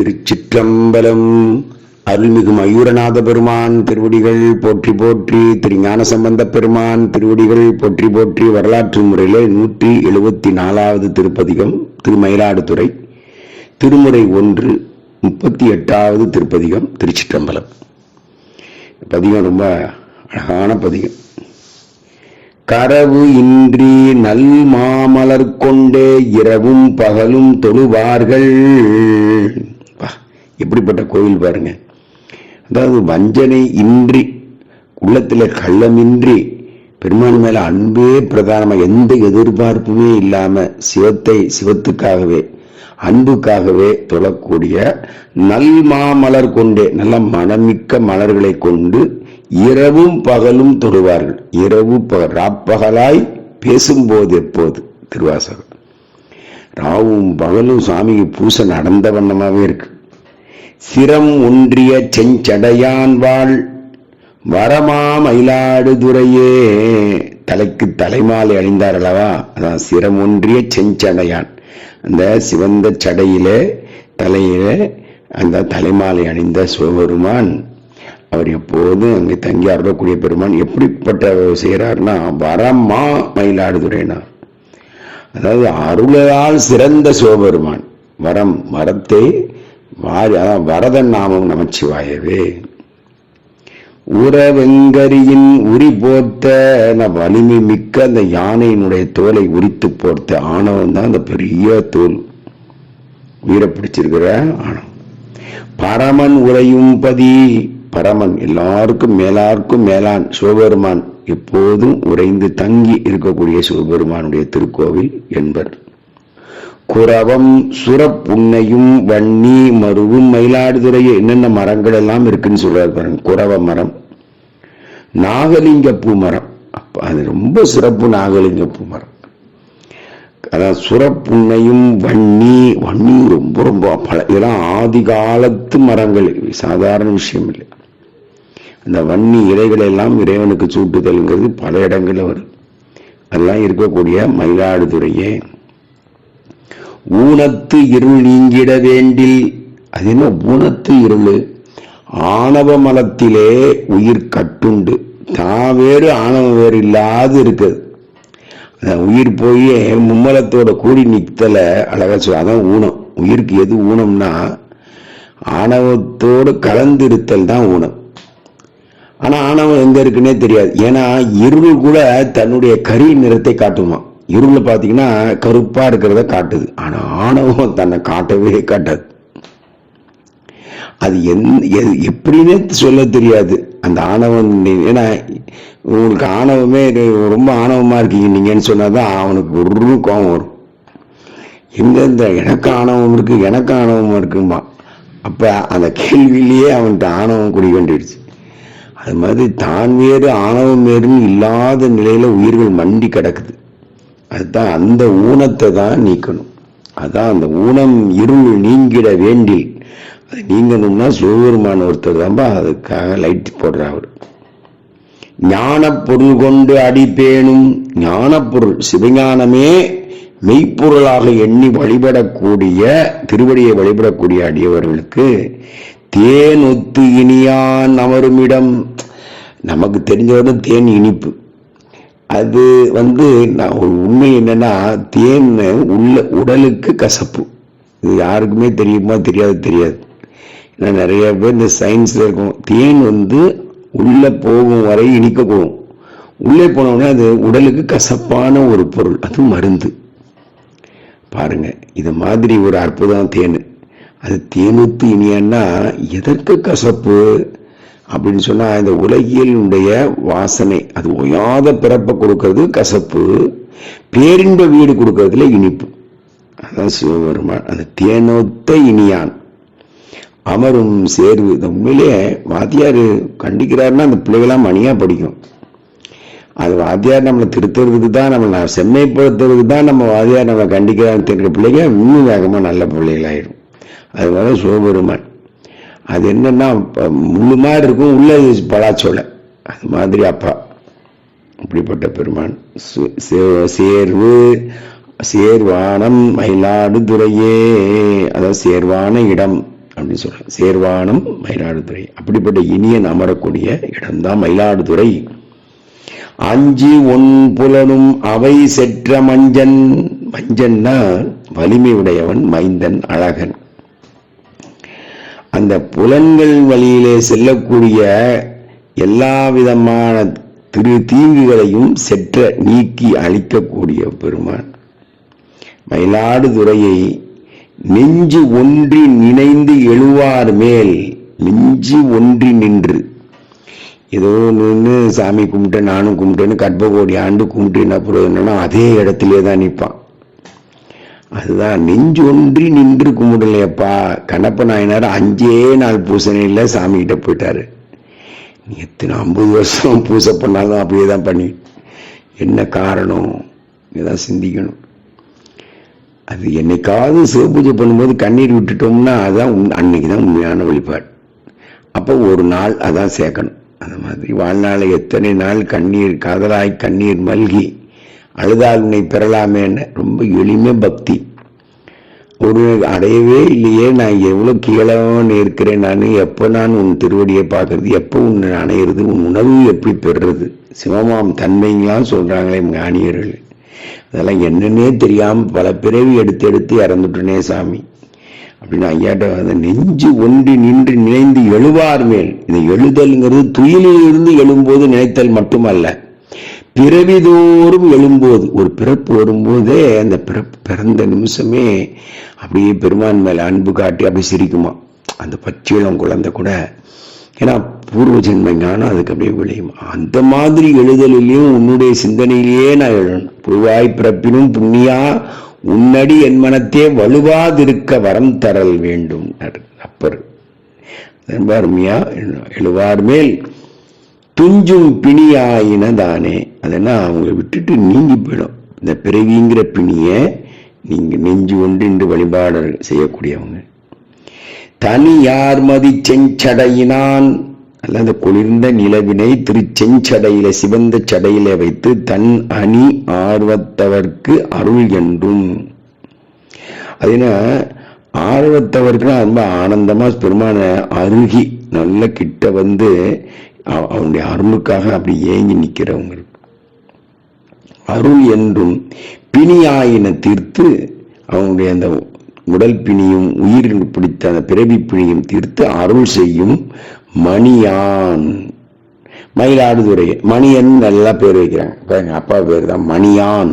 திருச்சிற்றம்பலம். அருள்மிகு மயூரநாத பெருமான் திருவடிகள் போற்றி போற்றி திருஞான சம்பந்த பெருமான் திருவடிகள் போற்றி போற்றி வரலாற்று முறையிலே நூற்றி எழுபத்தி நாலாவது திருப்பதிகம் திருமயிலாடுதுறை திருமுறை ஒன்று முப்பத்தி எட்டாவது திருப்பதிகம் திருச்சிற்றம்பலம். பதிகம் ரொம்ப அழகான பதிகம். கரவு இன்றி நல் மாமலர் கொண்டே இரவும் பகலும் தொழுவார்கள். எப்படிப்பட்ட கோயில் பாருங்க. அதாவது வஞ்சனை இன்றி உள்ளத்தில் கள்ளமின்றி பெருமான் மேல அன்பே பிரதானமாக எந்த எதிர்பார்ப்புமே இல்லாம சிவத்தை சிவத்துக்காகவே அன்புக்காகவே தொழக்கூடிய நல் மாமலர் கொண்டே நல்ல மனமிக்க மலர்களை கொண்டு இரவும் பகலும் தொழுவார்கள். இரவு ப- ராப்பகலாய் பேசும்போது எப்போது? திருவாசகம். ராவும் பகலும் சாமிக்கு பூசை நடந்த வண்ணமாகவே இருக்கு. சிரம் ஒன்றிய செஞ்சடையான் வாழ். வரமா மயிலாடுதுறையே தலைக்கு தலைமாலை அணிந்தார் அல்லவா? அதான் சிரம் ஒன்றிய செஞ்சடையான். அந்த சிவந்த சடையிலே தலையில அந்த தலைமாலை அணிந்த சிவபெருமான் அவர் எப்போதும் அங்கே தங்கி அருளக்கூடிய பெருமான். எப்படிப்பட்ட செய்கிறார்னா வரமா மயிலாடுதுறைனா அதாவது அருளால் சிறந்த சிவபெருமான். வரம் வரத்தை வாரி அதான் வரதன் நாமம் நமச்சிவாயவே. உறவெங்கரியின் உரி போர்த்த வலிமை மிக்க அந்த யானையினுடைய தோலை உரித்து போர்த்த ஆணவம் தான் அந்த பெரிய தோல். உயிரை பிடிச்சிருக்கிற ஆணவம். பரமன் உறையும் பதி பரமன் எல்லாருக்கும் மேலாருக்கும் மேலான் சிவபெருமான் எப்போதும் உறைந்து தங்கி இருக்கக்கூடிய சிவபெருமானுடைய திருக்கோவில் என்பர். குரவம் சுரப்புன்னையும் வன்னி மருவும் மயிலாடுதுறையே. என்னென்ன மரங்கள் எல்லாம் இருக்குன்னு சொல்றாரு பாருங்க. குரவ மரம் நாகலிங்கப்பூ மரம். அது ரொம்ப சிறப்பு நாகலிங்க பூ மரம். அதான் சுரப்புன்னையும் வன்னி வன்னி ரொம்ப ரொம்ப பல இதெல்லாம் ஆதி காலத்து மரங்கள் சாதாரண விஷயம் இல்லை. அந்த வன்னி இலைகளை எல்லாம் இறைவனுக்கு சூட்டுதல்ங்கிறது பல இடங்களில் வரும் அதெல்லாம் இருக்கக்கூடிய மயிலாடுதுறையே. ஊனத்து இருள் நீங்கிட வேண்டில். அது என்ன ஊனத்து இருள்? ஆணவ மலத்திலே உயிர் கட்டுண்டு. தான் வேறு ஆணவம் வேறு இல்லாது இருக்குது. உயிர் போய் மும்மலத்தோட கூடி நிற்கல அழகா சொல்ல அதான் ஊனம். உயிருக்கு எது ஊனம்னா ஆணவத்தோடு கலந்திருத்தல் தான் ஊனம். ஆனால் ஆணவம் எங்கே இருக்குன்னே தெரியாது. ஏன்னா இருள் கூட தன்னுடைய கரி நிறத்தை காட்டுமா? இருள்ல பார்த்தீங்கன்னா கருப்பா இருக்கிறத காட்டுது. ஆனா ஆணவம் தன்னை காட்டவே காட்டாது. அது எந் எது- எப்படின்னே சொல்ல தெரியாது. அந்த ஆணவம் ஏன்னா உங்களுக்கு ஆணவமே ரொம்ப ஆணவமா இருக்கீங்க நீங்கன்னு சொன்னாதான் அவனுக்கு ஒரு கோபம் வரும். எங்க இந்த எனக்கு ஆணவம் இருக்கு எனக்கு ஆணவம் இருக்குமா அப்ப அந்த கேள்வியிலேயே அவன்கிட்ட ஆணவம் குடி வேண்டிடுச்சு. அது மாதிரி தான் வேறு ஆணவம் வேறுன்னு இல்லாத நிலையில உயிர்கள் மண்டி கிடக்குது. அதுதான் அந்த ஊனத்தை தான் நீக்கணும். அதான் அந்த ஊனம் இருள் நீங்கிட வேண்டி அது நீங்கணும்னா சிவபெருமான ஒருத்தர் தான்பா அதுக்காக லைட் போடுற அவர். ஞான பொருள் கொண்டு அடிப்பேனும் ஞான பொருள் சிவஞானமே மெய்ப்பொருளாக எண்ணி வழிபடக்கூடிய திருவடியை வழிபடக்கூடிய அடியவர்களுக்கு தேன் ஒத்து இனியான் அமருமிடம் நமக்கு தெரிஞ்சவரை தேன் இனிப்பு. அது வந்து நான் ஒரு உண்மை என்னன்னா தேன் உள்ள உடலுக்கு கசப்பு. இது யாருக்குமே தெரியுமா? தெரியாது தெரியாது. ஏன்னா நிறைய பேர் இந்த சயின்ஸ்ல இருக்கும். தேன் வந்து உள்ளே போகும் வரை இனிக்க உள்ளே போன அது உடலுக்கு கசப்பான ஒரு பொருள். அது மருந்து. பாருங்க இது மாதிரி ஒரு அற்புதம் தேன். அது தேனுத்து இனியன்னா எதற்கு கசப்பு? அப்படின்னு சொன்னால் இந்த உலகியலுடைய வாசனை அது ஓயாத பிறப்பை கொடுக்கறது கசப்பு. பேரின்ப வீடு கொடுக்கறதுல இனிப்பு. அதான் சிவபெருமான் அந்த தேனொத்த இனியான். அமரும் சேர்வு. இந்த உண்மையிலேயே வாத்தியார் கண்டிக்கிறாருன்னா அந்த பிள்ளைகளாம் மணியாக படிக்கும். அது வாத்தியார் நம்மளை திருத்துறதுக்கு தான் நம்மளை செம்மைப்படுத்துறதுக்கு தான் நம்ம வாத்தியார் நம்மளை கண்டிக்கிறான்னு தெரிகிற பிள்ளைங்க இன்னும் வேகமாக நல்ல பிள்ளைகளாயிடும். அது சிவபெருமான். அது என்னன்னா ப- முள்ளு மாதிரி இருக்கும் உள்ள பலாச்சோலை. அது மாதிரி அப்பா. இப்படிப்பட்ட பெருமான். சு- சே- சேர்வு சேர்வானம் மயிலாடுதுறையே. அதாவது சேர்வான இடம் அப்படின்னு சொல்கிறேன் சேர்வானம் மயிலாடுதுறை. அப்படிப்பட்ட இனியன் அமரக்கூடிய இடம்தான் மயிலாடுதுறை. அஞ்சி ஒன் புலனும் அவை செற்ற மஞ்சன். மஞ்சன்னா வலிமை உடையவன் மைந்தன் அழகன். அந்த புலன்கள் வழியிலே செல்லக்கூடிய எல்லா விதமான திரு தீங்குகளையும் செற்ற நீக்கி அழிக்கக்கூடிய பெருமான். மயிலாடுதுறையை நெஞ்சு ஒன்றி நினைந்து எழுவார் மேல் நெஞ்சு ஒன்றி நின்று. ஏதோ நின்று சாமி கும்பிட்டேன் நானும் கும்பிட்டேன்னு கர்ப்பகோடி ஆண்டு கும்பிட்டேன்னா புரியுதுன்னா அதே இடத்திலே தான் நிற்பான். அதுதான் நெஞ்சு ஒன்றி நின்று கும்பிடலையப்பா. கண்ணப்ப நாயனார் அஞ்சே நாள் பூசணையில் சாமி கிட்ட போயிட்டாரு. நீ எத்தனை ஐம்பது வருஷம் பூசை பண்ணாலும் அப்படியே தான் பண்ணி. என்ன காரணம்? இதான் சிந்திக்கணும். அது என்னைக்காவது சிவபூஜை பண்ணும்போது கண்ணீர் விட்டுட்டோம்னா அதுதான் உண்- அன்னைக்கு தான் உண்மையான வழிபாடு. அப்போ ஒரு நாள் அதான் சேர்க்கணும். அந்த மாதிரி வாழ்நாளை எத்தனை நாள் கண்ணீர் காதலாய் கண்ணீர் மல்கி அழுதால் உன்னை பெறலாமேன்னு ரொம்ப எளிமை பக்தி. ஒரு அடையவே இல்லையே நான் எவ்வளோ கீழவன் இருக்கிறேன் நான் எப்போ நான் உன் திருவடியை பார்க்கறது எப்போ உன்னை அணையிறது உன் உணவு எப்படி பெறுறது? சிவமாம் தன்மைங்களாம் சொல்கிறாங்களே ஞானியர்கள். அதெல்லாம் என்னன்னே தெரியாமல் பல பிறவி எடுத்து எடுத்து இறந்துட்டனே சாமி. அப்படின்னு ஐயாட்ட வந்து நெஞ்சு ஒன்றி நின்று நினைந்து எழுவார் மேல். இந்த எழுதல்ங்கிறது துயிலில் இருந்து எழும்போது நினைத்தல் மட்டுமல்ல. பிறவிதோறும் எழும்போது ஒரு பிறப்பு வரும்போதே அந்த பிறப்பு பிறந்த நிமிஷமே அப்படியே பெருமான் மேல அன்பு காட்டி அப்படி சிரிக்குமா. அந்த பச்சிளம் குழந்தை கூட ஏன்னா பூர்வ ஜென்ம ஞானம் அதுக்கு அப்படியே விளையும். அந்த மாதிரி எழுதலிலையும் உன்னுடைய சிந்தனையிலேயே நான் எழுதணும். புழுவாய் பிறப்பினும் புண்ணியா உன்னடி என் மனத்தே வலுவாதிருக்க வரம் தரல் வேண்டும். அப்பர். ரொம்ப அருமையா எழுவார் மேல் துஞ்சும் பிணியாயினதானே. அதெல்லாம் அவங்க விட்டுட்டு நீங்கி போயிடும். இந்த பிறவிங்கிற பிணியை நீங்க நெஞ்சு ஒன்று வழிபாடு செய்யக்கூடியவங்க. தனி யார் மதி செஞ்சடையினான். அல்ல அந்த குளிர்ந்த நிலவினை திருச்செஞ்சடையில சிவந்த சடையில வைத்து தன் அணி ஆர்வத்தவர்க்கு அருள் என்றும். அதுனா ஆர்வத்தவர்க்குனா ரொம்ப ஆனந்தமாக பெருமான அருகி நல்ல கிட்ட வந்து அவனுடைய அருளுக்காக அப்படி ஏங்கி நிற்கிறவங்களுக்கு அருள் என்றும் பிணியாயின தீர்த்து அவனுடைய அந்த உடல் பிணியும் உயிர் பிடித்த அந்த பிறவி பிணியும் தீர்த்து அருள் செய்யும் மணியான். மயிலாடுதுறை மணியன் நல்லா பேர் வைக்கிறாங்க. பாருங்க அப்பா பேர் தான் மணியான்.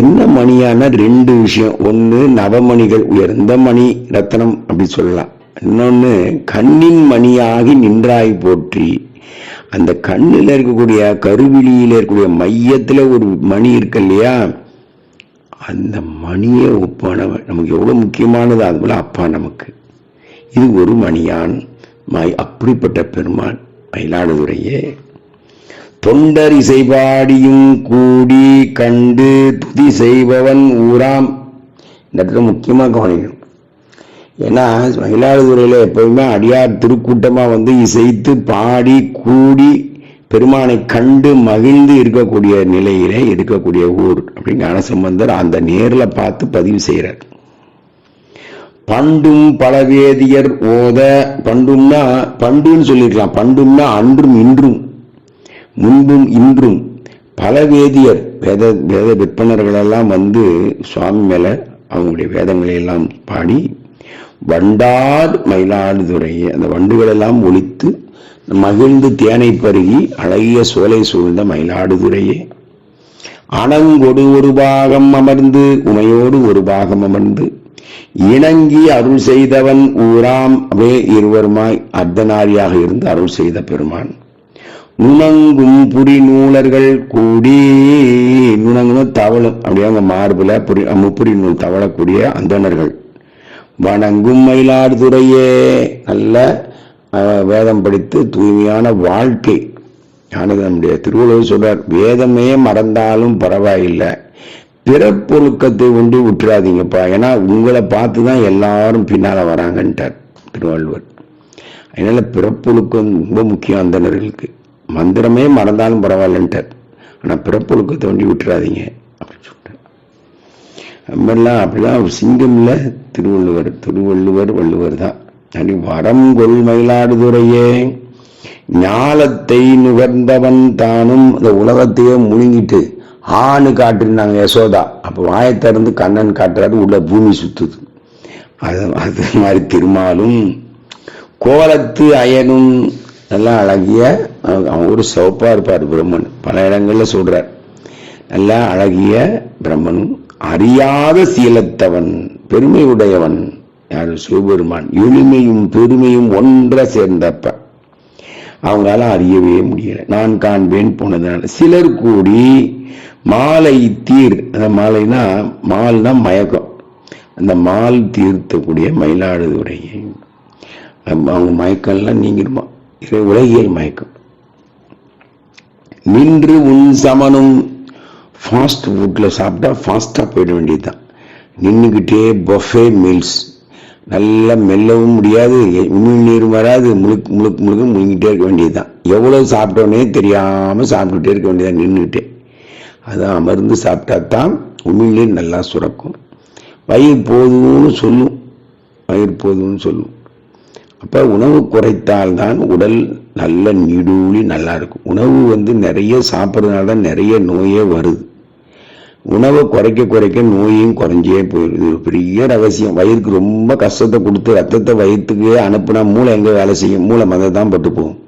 என்ன மணியான ரெண்டு விஷயம். ஒன்று நவமணிகள் உயர்ந்த மணி ரத்தனம் அப்படி சொல்லலாம். இன்னொன்று கண்ணின் மணியாகி நின்றாய் போற்றி. அந்த கண்ணில் இருக்கக்கூடிய கருவிழியில் இருக்கக்கூடிய மையத்தில் ஒரு மணி இருக்கு இல்லையா? அந்த மணியே ஒப்பானவன். நமக்கு எவ்வளோ முக்கியமானது அது போல் அப்பா நமக்கு. இது ஒரு மணியான் மை அப்படிப்பட்ட பெருமான் மயிலாடுதுறையே. தொண்டர் இசைபாடியும் கூடி கண்டு துதி செய்பவன் ஊராம். இந்த இடத்துல முக்கியமாக கவனிக்கணும். ஏன்னா மயிலாடுதுறையில் எப்பவுமே அடியார் திருக்கூட்டமாக வந்து இசைத்து பாடி கூடி பெருமானை கண்டு மகிழ்ந்து இருக்கக்கூடிய நிலையிலே இருக்கக்கூடிய ஊர் அப்படின்னு ஞானசம்பந்தர் அந்த நேரில் பார்த்து பதிவு செய்கிறார் பண்டும் பலவேதியர் ஓத பண்டும்னா பண்டுன்னு சொல்லிருக்கலாம். பண்டும்னா அன்றும் இன்றும் முன்பும் இன்றும். பல வேதியர் வேத வேத விற்பனர்களெல்லாம் வந்து சுவாமி மேலே அவங்களுடைய வேதங்களை எல்லாம் பாடி வண்டார் மயிலாடுதுறை அந்த வண்டுகளெல்லாம் ஒழித்து மகிழ்ந்து தேனை பருகி அழகிய சோலை சூழ்ந்த மயிலாடுதுறையே. அணங்கொடு ஒரு பாகம் அமர்ந்து உமையோடு ஒரு பாகம் அமர்ந்து இணங்கி அருள் செய்தவன் ஊராம் வே இருவருமாய் அர்த்தநாரியாக இருந்து அருள் செய்த பெருமான். நுணங்கும் புரி நூலர்கள் கூடி நுணங்கணும் தவளும் அப்படியே அவங்க மார்புல புரி முப்புரி நூல் தவழக்கூடிய அந்தணர்கள். வணங்கும் மயிலாடுதுறையே. நல்ல வேதம் படித்து தூய்மையான வாழ்க்கை. ஞானது நம்முடைய திருவள்ளுவர் சொல்றார் வேதமே மறந்தாலும் பரவாயில்லை. பிறப்பொழுக்கத்தை ஒன்று விட்டுறாதீங்கப்பா ஏன்னா உங்களை பார்த்து தான் எல்லாரும் பின்னால் வராங்கன்ட்டார் திருவள்ளுவர். அதனால பிறப்பொழுக்கம் ரொம்ப முக்கியம் அந்தணர்களுக்கு. மந்திரமே மறந்தாலும் பரவாயில்லன்ட்டார். ஆனால் பிறப்பொழுக்கத்தை ஒன்றி விட்டுறாதீங்க நம்மெல்லாம் அப்படிலாம் சிங்கம் இல்லை திருவள்ளுவர் திருவள்ளுவர் வள்ளுவர் தான். அப்படி வரம் கொள் மயிலாடுதுறையே. ஞாலத்தை நுகர்ந்தவன் தானும் அந்த உலகத்தையே முழுங்கிட்டு ஆணு காட்டிருந்தாங்க யசோதா. அப்போ வாயத்திறந்து கண்ணன் காட்டுறாரு உள்ள பூமி சுத்துது. அது அது மாதிரி திருமாலும் கோலத்து அயனும் நல்லா அழகிய அவன் ஒரு சிவப்பாக இருப்பார் பிரம்மன். பல இடங்களில் சொல்கிறார் நல்லா அழகிய பிரம்மனும் அறியாத சீலத்தவன் பெருமை உடையவன் யாரு? சிவபெருமான். எளிமையும் பெருமையும் ஒன்ற சேர்ந்தப்ப. அவங்களால அறியவே முடியல. நான் காண்பேன் போனதுனால. சிலர் கூடி மாலை தீர் அந்த மாலைனா மால்னா மயக்கம். அந்த மால் தீர்த்தக்கூடிய மயிலாடுதுறையை அவங்க மயக்கம்லாம் நீங்கிருமா உலகியல் மயக்கம். நின்று உன் சமனும் ஃபாஸ்ட் ஃபுட்டில் சாப்பிட்டா ஃபாஸ்ட்டாக போயிட வேண்டியது தான் நின்றுக்கிட்டே பஃபே மீல்ஸ் நல்லா மெல்லவும் முடியாது உமிழ்நீர் வராது முழுக்கு முழுக்கு முழுக்க முழுங்கிட்டே இருக்க வேண்டியது தான் எவ்வளோ சாப்பிட்டோன்னே தெரியாமல் சாப்பிட்டுட்டே இருக்க வேண்டியதான் நின்றுக்கிட்டே அதான் அமர்ந்து சாப்பிட்டா தான் உமிழ்நீர் நல்லா சுரக்கும். வயிறு போதும்னு சொல்லும். வயிறு போதும்னு சொல்லும். அப்போ உணவு குறைத்தால்தான் உடல் நல்ல நீடூழி நல்லா இருக்கும். உணவு வந்து நிறைய சாப்பிட்றதுனால தான் நிறைய நோயே வருது. உணவை குறைக்க குறைக்க நோயும் குறைஞ்சே போயிடுது பெரிய ரகசியம். வயிறுக்கு ரொம்ப கஷ்டத்தை கொடுத்து ரத்தத்தை வயிற்றுக்கு அனுப்புனா மூளை எங்கே வேலை செய்யும்? மூளை மதை தான் பட்டு போகும்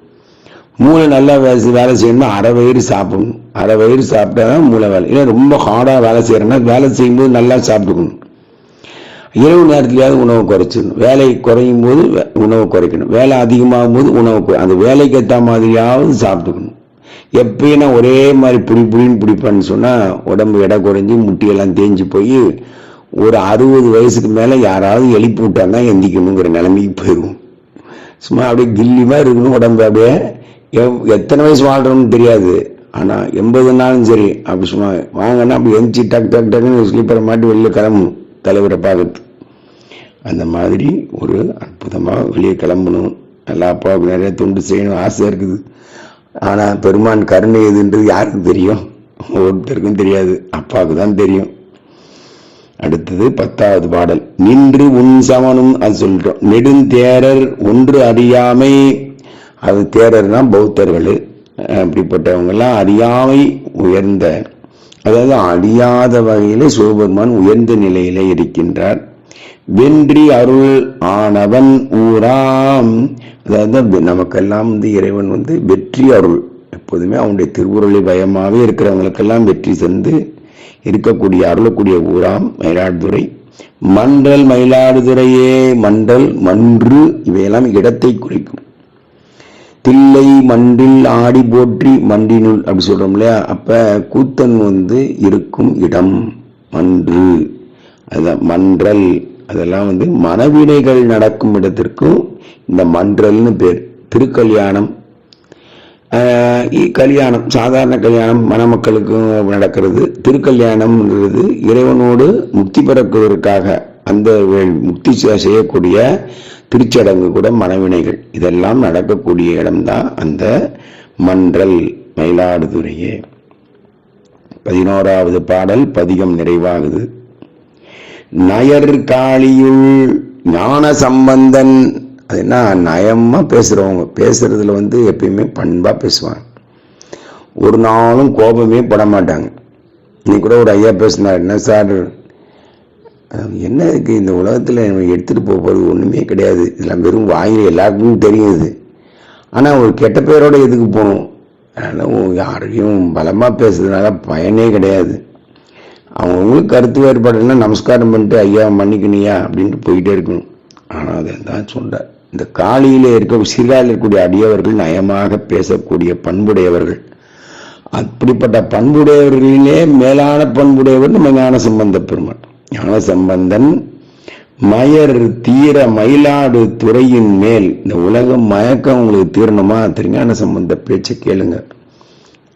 மூளை நல்லா வேலை வேலை செய்யணும்னா அரை வயிறு சாப்பிடணும். அரை வயிறு சாப்பிட்டா தான் மூளை வேலை. ஏன்னா ரொம்ப ஹார்டாக வேலை செய்கிறேன்னா வேலை செய்யும்போது நல்லா சாப்பிட்டுக்கணும். இரவு நேரத்துலையாவது உணவை குறைச்சிடணும். வேலை குறையும் போது வே- உணவை குறைக்கணும். வேலை அதிகமாகும் போது உணவு குறை- அந்த வேலைக்கு ஏற்ற மாதிரியாவது சாப்பிட்டுக்கணும். எப்பயும் நான் ஒரே மாதிரி புடி புடின்னு பிடிப்பேன்னு சொன்னால் உடம்பு எடை குறைஞ்சி முட்டியெல்லாம் தேஞ்சு போய் ஒரு அறுபது வயசுக்கு மேலே யாராவது எழுப்பி விட்டாங்கன்னா எந்திக்கணுங்கிற நிலைமைக்கு போயிடும் சும்மா அப்படியே கில்லி மாதிரி இருக்கணும் உடம்பு அப்படியே. எவ்- எத்தனை வயசு வாழ்கிறோம்னு தெரியாது. ஆனால் எண்பது நாளும் சரி அப்படி சும்மா வாங்கன்னா அப்படி எந்திச்சு டக் டக் டக்குன்னு ஸ்லீப்பரை மாட்டி வெளில கிளம்பணும் தலைவரை பார்க்கறது அந்த மாதிரி ஒரு அற்புதமாக வெளியே கிளம்பணும். நல்லா அப்பாவுக்கு நிறைய தொண்டு செய்யணும் ஆசை இருக்குது. ஆனால் பெருமான் கருணை எதுன்றது யாருக்கு தெரியும்? ஒருத்தருக்கும் தெரியாது. அப்பாவுக்கு தான் தெரியும். அடுத்தது பத்தாவது பாடல். நின்று உன் சமனும் அது சொல்கிறோம் நெடுந்தேரர் ஒன்று அறியாமை அது தேரர்னா பௌத்தர்கள். அப்படிப்பட்டவங்கெல்லாம் அறியாமை உயர்ந்த அதாவது அழியாத வகையில் சிவபெருமான் உயர்ந்த நிலையில இருக்கின்றார். வென்றி அருள் ஆனவன் ஊராம். அதாவது நமக்கெல்லாம் வந்து இறைவன் வந்து வெற்றி அருள். எப்போதுமே அவனுடைய திருவுருளை பயமாவே இருக்கிறவங்களுக்கெல்லாம் வெற்றி சென்று இருக்கக்கூடிய அருளக்கூடிய ஊராம் மயிலாடுதுறை. மன்றல் மயிலாடுதுறையே மண்டல் மன்று இவையெல்லாம் இடத்தை குறிக்கும். தில்லை மண்டில் ஆடி போற்றி மண்டினுள் அப்படி சொல்றோம் இல்லையா? அப்ப கூத்தன் வந்து இருக்கும் இடம் மன்று. அதான் மன்றல். அதெல்லாம் வந்து மனவினைகள் நடக்கும் இடத்திற்கும் இந்த மன்றல்னு பேர். திருக்கல்யாணம். இ- கல்யாணம். சாதாரண கல்யாணம் மணமக்களுக்கும் நடக்கிறது. திருக்கல்யாணம்ங்கிறது இறைவனோடு முக்தி பெறக்குவதற்காக அந்த முக்தி செய்யக்கூடிய திருச்சடங்கு கூட மனவினைகள். இதெல்லாம் நடக்கக்கூடிய இடம்தான் அந்த மன்றல் மயிலாடுதுறையே. பதினோராவது பாடல் பதிகம் நிறைவாகுது. நயர் காளியுள் ஞான சம்பந்தன் அது என்ன? நயமாக பேசுகிறவங்க பேசுகிறதுல வந்து எப்பயுமே பண்பாக பேசுவாங்க. ஒரு நாளும் கோபமே பட மாட்டாங்க. இன்னைக்கு கூட ஒரு ஐயா பேசினார் என்ன சார்? என்ன இருக்குது இந்த உலகத்தில் எடுத்துகிட்டு போக போகிறது ஒன்றுமே கிடையாது. இதெல்லாம் வெறும் வாயில் எல்லாருக்கும் தெரியும் இது ஒரு கெட்ட பேரோட எதுக்கு போகணும்? அதனால் யாரையும் பலமாக பேசுறதுனால பயனே கிடையாது. அவங்கவுங்களுக்கு கருத்து வேறுபாடுன்னா நமஸ்காரம் பண்ணிட்டு ஐயா மன்னிக்கணியா அப்படின்ட்டு போயிட்டே இருக்கணும். ஆனால் அதை தான் சொல்றார். இந்த காலியில் இருக்க சிறுகாலில் இருக்கக்கூடிய அடியவர்கள் நயமாக பேசக்கூடிய பண்புடையவர்கள். அப்படிப்பட்ட பண்புடையவர்களிலே மேலான பண்புடையவர் நம்ம ஞான சம்பந்த பெருமான். ஞான சம்பந்தன் மயர் தீர மயிலாடு துறையின் மேல் இந்த உலகம் மயக்கம் உங்களுக்கு தீரணுமா? திருஞான சம்பந்த பேச்சை கேளுங்க.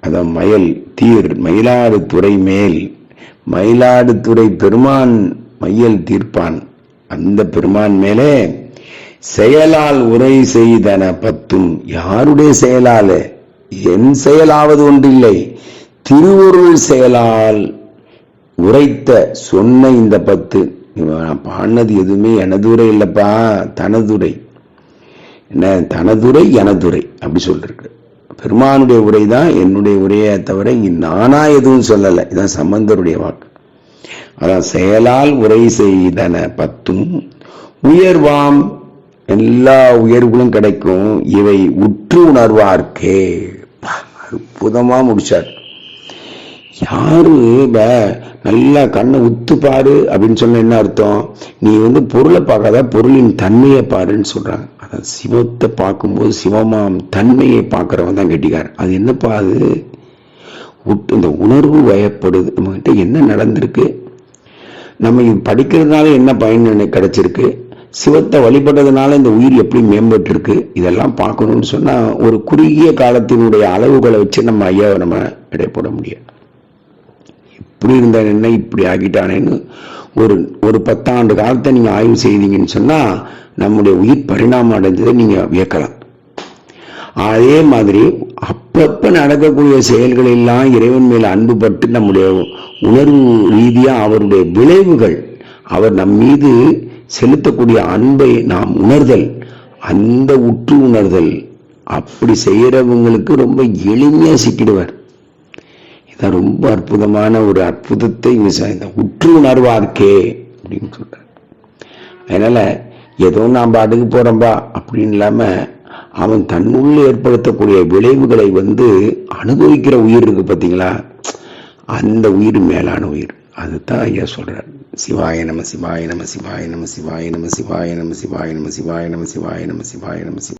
அதான் மயல் தீர் மயிலாடு துறை மேல். மயிலாடுதுறை பெருமான் மையல் தீர்ப்பான். அந்த பெருமான் மேலே செயலால் உரை செய்தன பத்தும் யாருடைய செயலால? என் செயலாவது ஒன்றில்லை. திருவொருள் செயலால் உரைத்த சொன்ன இந்த பத்து. நான் பாடினது எதுவுமே எனதுரை இல்லப்பா தனதுரை. என்ன தனதுரை எனதுரை அப்படி சொல்லிருக்கு. பெருமானுடைய உரை தான் என்னுடைய உரையை தவிர இங்கு நானா எதுவும் சொல்லலை. இதான் சம்பந்தருடைய வாக்கு. அதான் செயலால் உரை செய்தன பத்தும் உயர்வாம். எல்லா உயர்வுகளும் கிடைக்கும். இவை உற்று உணர்வார்க்கே. அற்புதமாக முடிச்சார். யாரு நல்லா கண்ணை உத்து பாரு அப்படின்னு சொன்ன என்ன அர்த்தம்? நீ வந்து பொருளை பார்க்காத பொருளின் தன்மையை பாருன்னு சொல்றாங்க. அதான் சிவத்தை பார்க்கும்போது சிவமாம் தன்மையை பார்க்கறவன் தான் கெட்டிக்கார் அது என்னப்பா அது? உட்- இந்த உணர்வு வயப்படுது. நம்ம கிட்ட என்ன நடந்திருக்கு? நம்ம இது படிக்கிறதுனால என்ன பயன் கிடைச்சிருக்கு? சிவத்தை வழிபடுறதுனால இந்த உயிர் எப்படி மேம்பட்டு இருக்கு இதெல்லாம் பார்க்கணும்னு சொன்னா ஒரு குறுகிய காலத்தினுடைய அளவுகளை வச்சு நம்ம ஐயாவை நம்ம எடை போட முடியாது. இப்படி இருந்த என்ன இப்படி ஆகிட்டானேன்னு ஒரு ஒரு பத்தாண்டு காலத்தை நீங்கள் ஆய்வு செய்தீங்கன்னு சொன்னால் நம்முடைய உயிர் பரிணாமம் அடைஞ்சதை நீங்கள் வியக்கலாம். அதே மாதிரி அப்பப்போ நடக்கக்கூடிய செயல்கள் எல்லாம் இறைவன் மேல் அன்பு பட்டு நம்முடைய உணர்வு ரீதியாக அவருடைய விளைவுகள் அவர் நம் மீது செலுத்தக்கூடிய அன்பை நாம் உணர்தல் அந்த உற்று உணர்தல். அப்படி செய்கிறவங்களுக்கு ரொம்ப எளிமையாக சிக்கிடுவார். இதான் ரொம்ப அற்புதமான ஒரு அற்புதத்தை இங்க இந்த உற்று உணர்வார்க்கே அப்படின்னு சொல்கிறார் அதனால் ஏதோ நாம் பாட்டுக்கு போகிறோம்பா அப்படின்னு இல்லாமல் அவன் தன்னுள்ளே ஏற்படுத்தக்கூடிய விளைவுகளை வந்து அனுபவிக்கிற உயிர் இருக்கு பார்த்தீங்களா அந்த உயிர் மேலான உயிர் அதுதான் ஐயா சொல்கிறார் சிவாய நம சிவாய நம சிவாய நம சிவாய நம சிவாய நம சிவாய நம சிவாய நம சிவாய நம சிவாய நம சிவாய